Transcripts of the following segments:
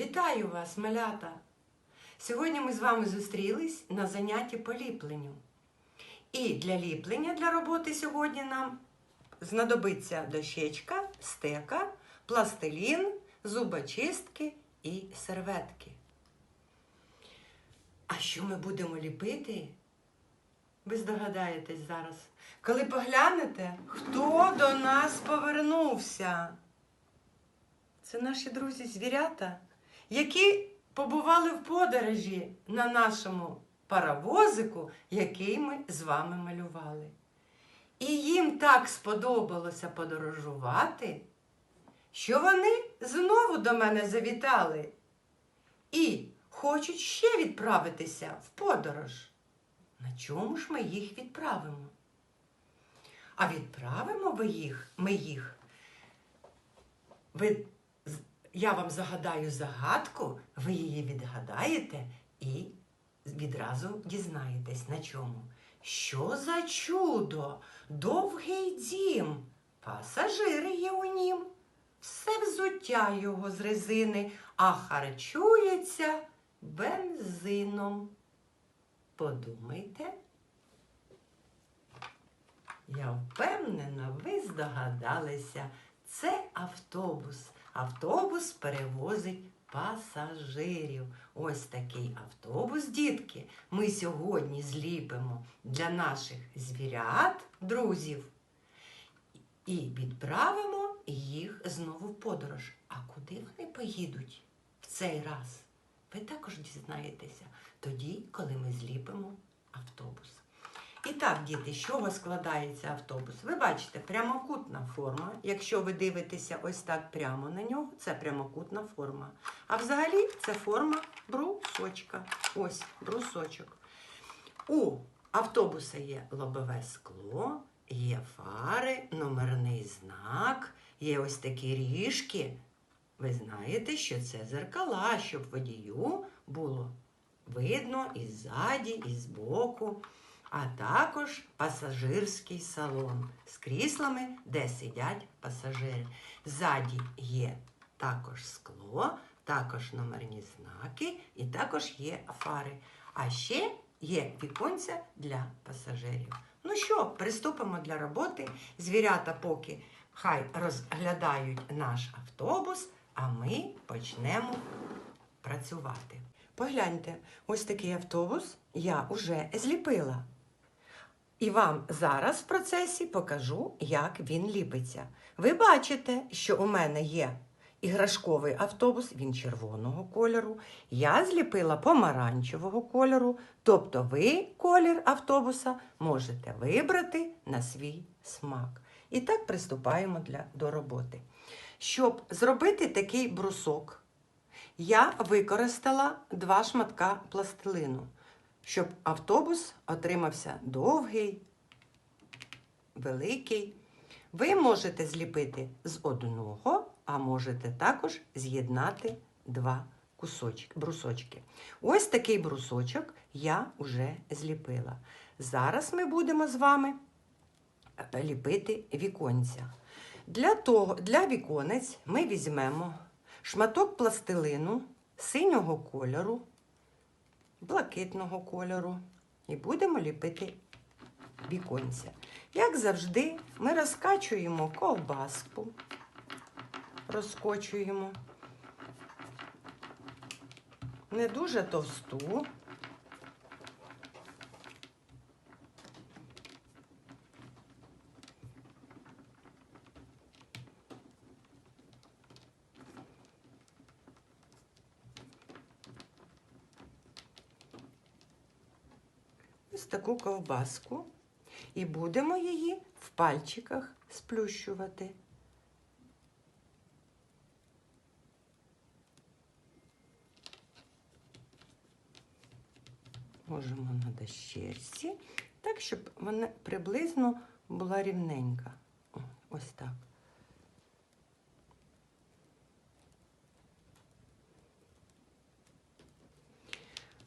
Вітаю вас, малята! Сьогодні ми з вами зустрілись на занятті по ліпленню. І для ліплення для роботи сьогодні нам знадобиться дощечка, стека, пластилін, зубочистки і серветки. А що ми будемо ліпити? Ви здогадаєтесь зараз. Коли поглянете, хто до нас повернувся? Це наші друзі звірята, які побували в подорожі на нашому паровозику, який ми з вами малювали. І їм так сподобалося подорожувати, що вони знову до мене завітали і хочуть ще відправитися в подорож. На чому ж ми їх відправимо? А відправимо ви їх, ми їх. Я вам загадаю загадку, ви її відгадаєте і відразу дізнаєтесь на чому. Що за чудо? Довгий дім, пасажири є у нім. Все взуття його з резини, а харчується бензином. Подумайте. Я впевнена, ви здогадалися. Це автобус. Автобус перевозить пасажирів. Ось такий автобус, дітки. Ми сьогодні зліпимо для наших звірят, друзів, і відправимо їх знову в подорож. А куди вони поїдуть в цей раз? Ви також дізнаєтеся тоді, коли ми зліпимо автобус. І так, діти, з чого складається автобус? Ви бачите, прямокутна форма. Якщо ви дивитеся ось так прямо на нього, це прямокутна форма. А взагалі це форма брусочка. Ось брусочок. У автобуса є лобове скло, є фари, номерний знак, є ось такі ріжки. Ви знаєте, що це зеркала, щоб водію було видно і ззаді, і збоку а також пасажирський салон з кріслами, де сидять пасажири. Ззаді є також скло, також номерні знаки і також є фари. А ще є віконця для пасажирів. Ну що, приступимо для роботи. Звірята поки хай розглядають наш автобус, а ми почнемо працювати. Погляньте, ось такий автобус я вже зліпила. І вам зараз в процесі покажу, як він ліпиться. Ви бачите, що у мене є іграшковий автобус, він червоного кольору. Я зліпила помаранчевого кольору. Тобто ви колір автобуса можете вибрати на свій смак. І так приступаємо для, до роботи. Щоб зробити такий брусок, я використала два шматка пластилину щоб автобус отримався довгий, великий. Ви можете зліпити з одного, а можете також з'єднати два кусочки, брусочки. Ось такий брусочок я вже зліпила. Зараз ми будемо з вами е, ліпити віконця. Для, того, для віконець ми візьмемо шматок пластилину синього кольору блакитного кольору і будемо ліпити віконця. Як завжди, ми розкачуємо ковбаску, розкочуємо не дуже товсту. Ось таку ковбаску і будемо її в пальчиках сплющувати. Можемо на дощерці, так, щоб вона приблизно була рівненька. Ось так.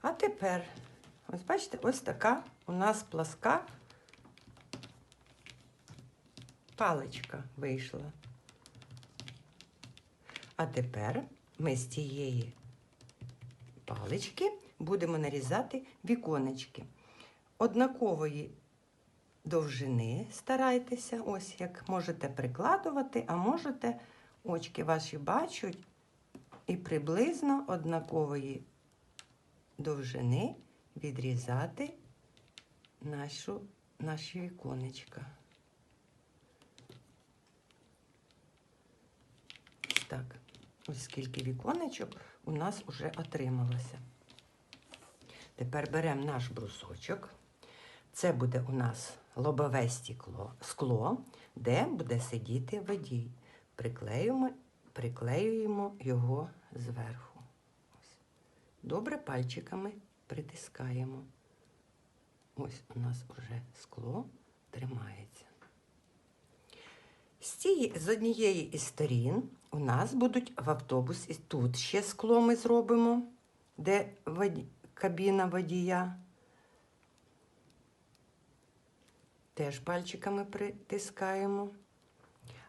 А тепер Ось бачите, ось така у нас пласка паличка вийшла. А тепер ми з цієї палички будемо нарізати віконечки. Однакової довжини старайтеся, ось як можете прикладувати, а можете, очки ваші бачать, і приблизно однакової довжини відрізати нашу, наші віконечка. Так. Ось скільки віконечок у нас вже отрималося. Тепер беремо наш брусочок. Це буде у нас лобове стекло, скло, де буде сидіти водій. Приклеюємо, приклеюємо його зверху. Добре пальчиками притискаємо. Ось у нас вже скло тримається. З, цієї, з однієї із сторін у нас будуть в автобусі, тут ще скло ми зробимо, де воді, кабіна водія. Теж пальчиками притискаємо.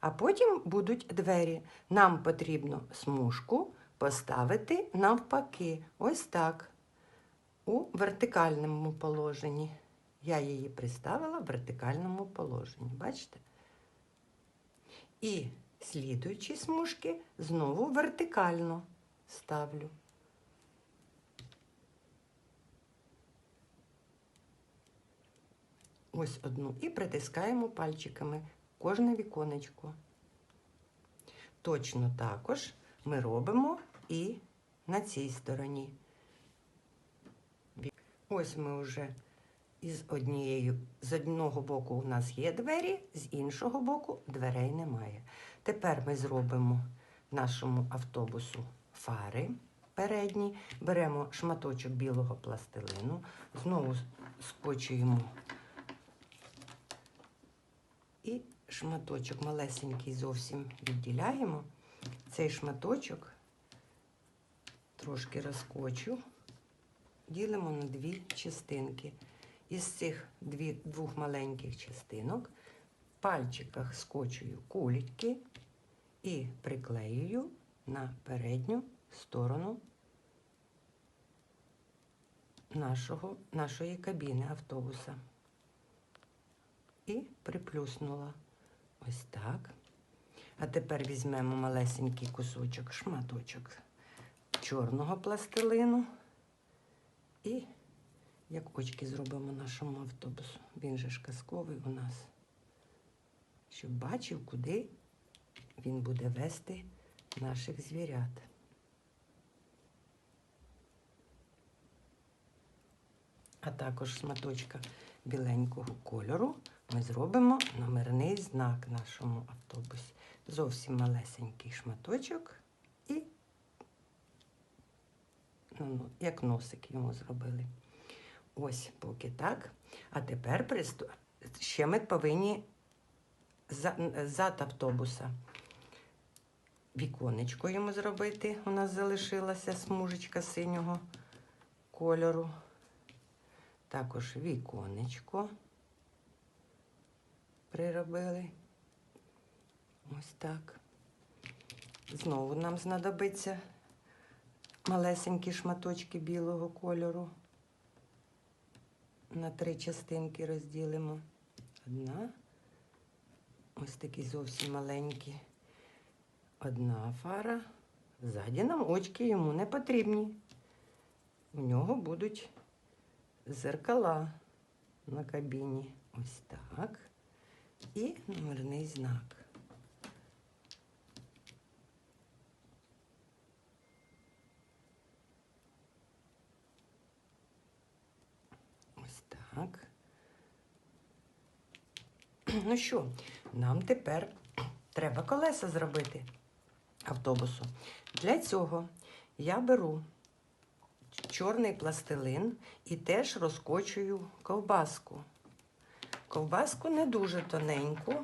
А потім будуть двері. Нам потрібно смужку поставити навпаки. Ось так. У вертикальному положенні. Я її приставила в вертикальному положенні. Бачите? І слідуючі смужки знову вертикально ставлю. Ось одну і притискаємо пальчиками кожне віконечко. Точно також ми робимо і на цій стороні. Ось ми вже із однією, з одного боку у нас є двері, з іншого боку дверей немає. Тепер ми зробимо нашому автобусу фари передні, беремо шматочок білого пластилину, знову скочуємо і шматочок малесенький зовсім відділяємо. Цей шматочок трошки розкочу, ділимо на дві частинки. Із цих дві, двох маленьких частинок в пальчиках скочую кульки і приклеюю на передню сторону нашого, нашої кабіни автобуса. І приплюснула ось так. А тепер візьмемо малесенький кусочок, шматочок чорного пластилину і як очки зробимо нашому автобусу. Він же ж казковий у нас, щоб бачив, куди він буде вести наших звірят. А також шматочка біленького кольору ми зробимо номерний знак нашому автобусі. Зовсім малесенький шматочок і ну, ну, як носик йому зробили. Ось поки так. А тепер ще ми повинні зад автобуса. Віконечко йому зробити. У нас залишилася смужечка синього кольору. Також віконечко приробили. Ось так. Знову нам знадобиться малесенькі шматочки білого кольору. На три частинки розділимо. Одна. Ось такі зовсім маленькі. Одна фара. Ззаді нам очки йому не потрібні. У нього будуть зеркала на кабіні. Ось так. І номерний знак. Ось так. Ну що, нам тепер треба колеса зробити автобусу. Для цього я беру чорний пластилин і теж розкочую ковбаску. Ковбаску не дуже тоненьку,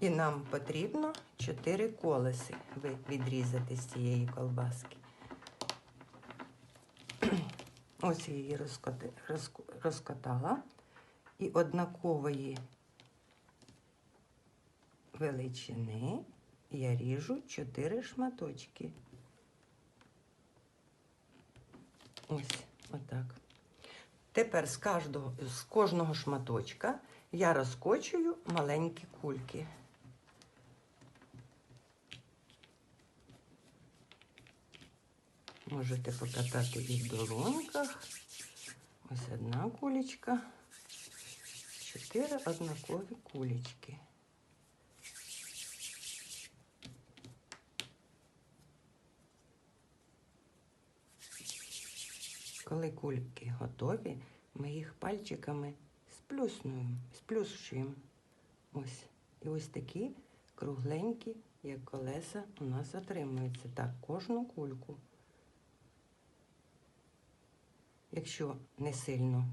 і нам потрібно 4 колеси відрізати з цієї ковбаски. Ось я її розкатала і однакової величини я ріжу 4 шматочки. Ось, отак. Тепер з кожного, з кожного шматочка я розкочую маленькі кульки. Можете покатати і в долоньках. Ось одна кулечка. Чотири однакові кулечки. Коли кульки готові, ми їх пальчиками сплюснуємо, сплющуємо. Ось. І ось такі кругленькі, як колеса, у нас отримуються. Так, кожну кульку. Якщо не сильно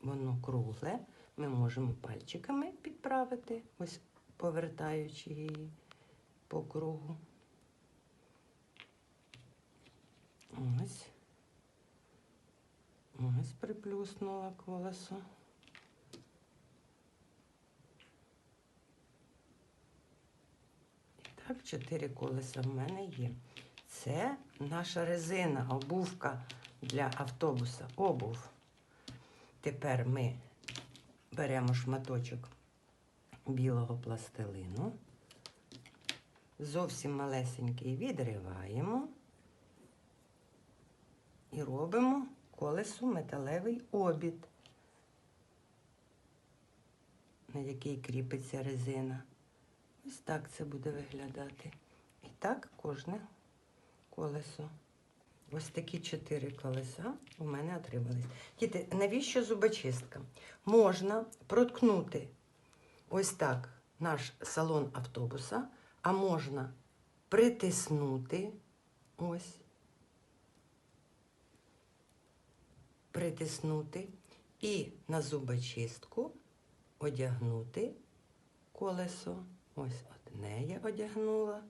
воно кругле, ми можемо пальчиками підправити, ось повертаючи її по кругу. Ось. Ось приплюснула колесо. І так, чотири колеса в мене є. Це наша резина, обувка для автобуса. Обув. Тепер ми беремо шматочок білого пластилину, зовсім малесенький відриваємо і робимо колесу металевий обід, на який кріпиться резина. Ось так це буде виглядати. І так кожне колесо. Ось такі чотири колеса у мене отримались. Діти, навіщо зубочистка? Можна проткнути ось так наш салон автобуса, а можна притиснути ось. Притиснути і на зубочистку одягнути колесо. Ось одне я одягнула.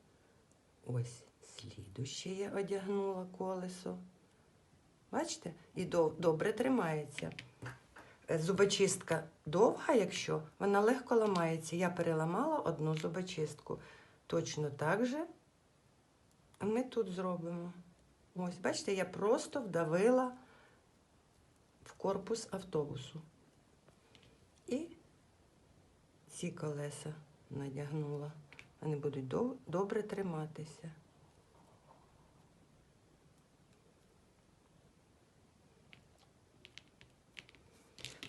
Ось слідуще я одягнула колесо. Бачите? І добре тримається. Е, Зубочистка довга, якщо вона легко ламається. Я переламала одну зубочистку. Точно так же ми тут зробимо. Ось, бачите, я просто вдавила в корпус автобусу. І ці колеса надягнула. Вони будуть добре триматися.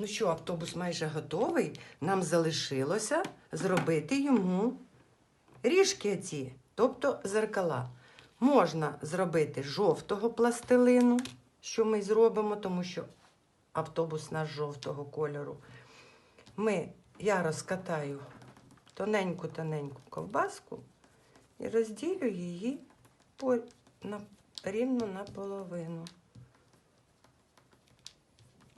Ну що, автобус майже готовий. Нам залишилося зробити йому ріжки ці, тобто зеркала. Можна зробити жовтого пластилину, що ми зробимо, тому що автобус наш жовтого кольору. Ми, я розкатаю тоненьку-тоненьку ковбаску і розділю її по, на, рівно наполовину.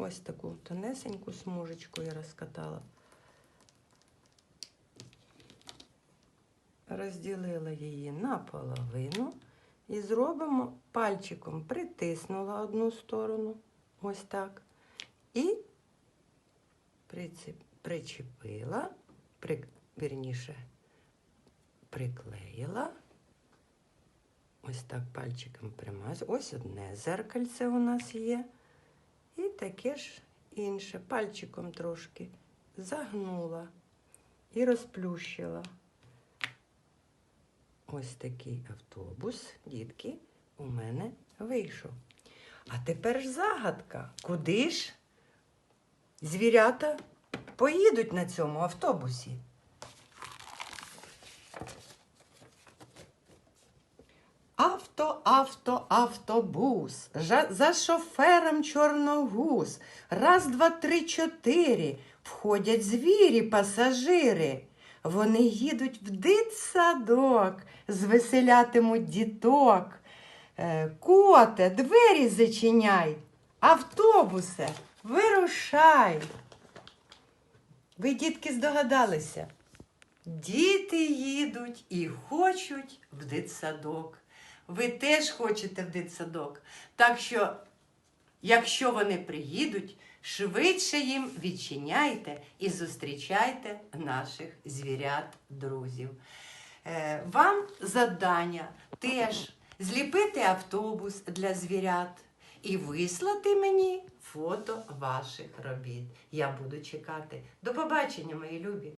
Ось таку тонесеньку смужечку я розкатала. Розділила її наполовину і зробимо пальчиком, притиснула одну сторону, ось так. І причепила, при, вірніше, приклеїла. Ось так пальчиком примазую. Ось одне зеркальце у нас є. Таке ж інше пальчиком трошки загнула і розплющила. Ось такий автобус, дітки, у мене вийшов. А тепер ж загадка. Куди ж звірята поїдуть на цьому автобусі? Авто, авто, автобус. Жа- За шофером чорногуз. Раз, два, три, чотири. Входять звірі, пасажири. Вони їдуть в дитсадок, звеселятимуть діток. Е, Коте, двері зачиняй. Автобусе, вирушай. Ви, дітки, здогадалися? Діти їдуть і хочуть в дитсадок. Ви теж хочете в дитсадок. Так що, якщо вони приїдуть, швидше їм відчиняйте і зустрічайте наших звірят-друзів. Е, вам завдання теж зліпити автобус для звірят і вислати мені фото ваших робіт. Я буду чекати. До побачення, мої любі!